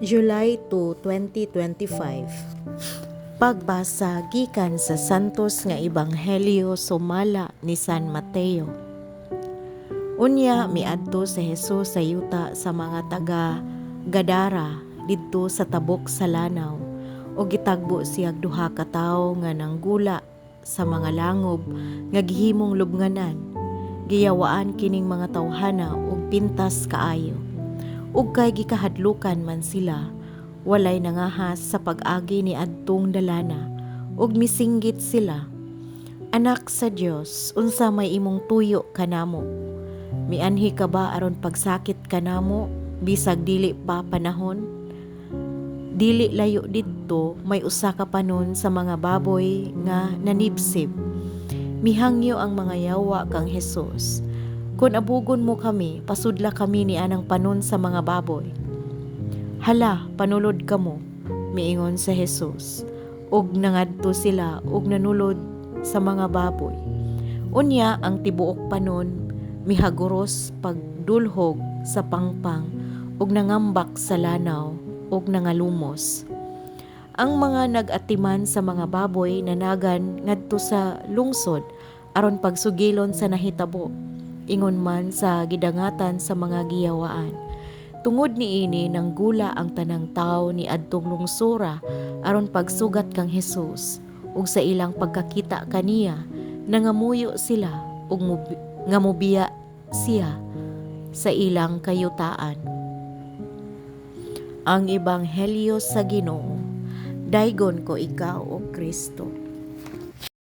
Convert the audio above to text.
July 2, 2025 Pagbasa gikan sa Santos nga Ebanghelyo sumala ni San Mateo. Unya miadto sa Hesus sa yuta sa mga taga Gadara didto sa tabok sa lanaw. O gitagbo siyag duha ka tawo nga nanggula sa mga langob nga gihimong lubnganan. Giyawaan kining mga tawhana og pintas kaayo ug kay gikahadlukan man sila. Walay nangahas sa pag-agi ni adtong dalana ug misinggit sila. Anak sa Dios unsa may imong tuyo kanamo mianhi ka ba aron pagsakit kanamo bisag dili pa panahon? Dili layo didto may usa ka panon sa mga baboy nga nanibsib. Mihangyo ang mga yawa kang Hesus kung abugon mo kami, pasudla kami ni anang panon sa mga baboy. Hala, panulod ka mo, miingon sa Jesus. Ug nangadto sila ug nanulod sa mga baboy. Unya ang tibuok panon, mihaguros pagdulhog sa pangpang ug nangambak sa lanaw ug nangalumos. Ang mga nagatiman sa mga baboy nanagan ngadto sa lungsod aron pagsugilon sa nahitabo ingon man sa gidangatan sa mga giyawaan. Tungod ni ini nang gula ang tanang tao ni adtong lungsura aron pagsugat kang Hesus ug sa ilang pagkakita kaniya nangamuyo sila ug mubi- nga mubiya siya sa ilang kayutaan. Ang ebanghelyo sa Ginoo. Daygon ko ikaw o Kristo.